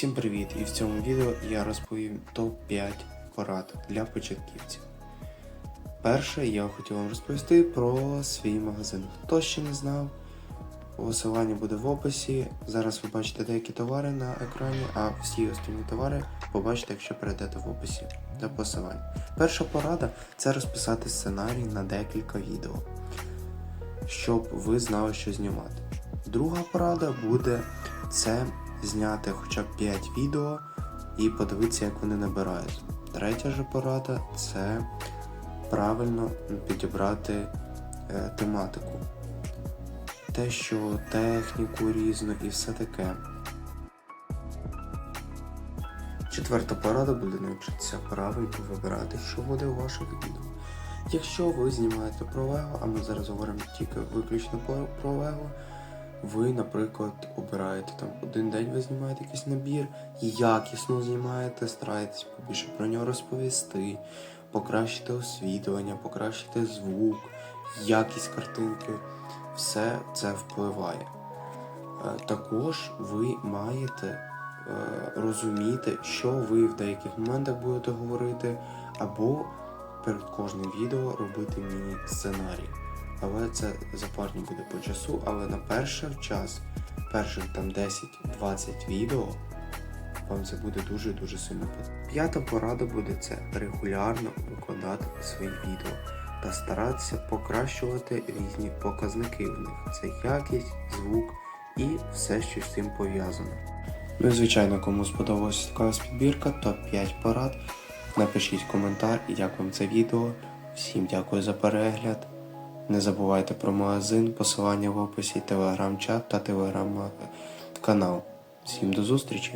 Всім привіт! І в цьому відео я розповім топ-5 порад для початківців. Перше, я хотів вам розповісти про свій магазин. Хто ще не знав, посилання буде в описі. Зараз ви бачите деякі товари на екрані, а всі останні товари побачите, якщо перейдете в описі та посилання. Перша порада це розписати сценарій на декілька відео, щоб ви знали, що знімати. Друга порада буде це зняти хоча б 5 відео і подивитися, як вони набирають. Третя же порада це правильно підібрати е, тематику. Те, що техніку різну і все таке. Четверта порада буде навчитися правильно вибирати, що буде у ваших відео. Якщо ви знімаєте про Лего, а ми зараз говоримо тільки виключно про Лего, ви, наприклад, обираєте там один день, ви знімаєте якийсь набір, якісно знімаєте, стараєтесь побільше про нього розповісти, покращити освітлення, покращити звук, якість картинки. Все це впливає. Е, Також ви маєте е, розуміти, що ви в деяких моментах будете говорити, або перед кожним відео робити міні-сценарій. Але це запарні буде по часу, але на перший час, перших там 10-20 відео, вам це буде дуже-дуже сильно потрібно. П'ята порада буде це регулярно викладати свої відео та старатися покращувати різні показники в них. Це якість, звук і все, що з цим пов'язано. Ну і звичайно, кому сподобалася така підбірка, то 5 порад. Напишіть коментар, як вам це відео. Всім дякую за перегляд. Не забувайте про магазин, посилання в описі, телеграм-чат та телеграм-канал. Всім до зустрічі!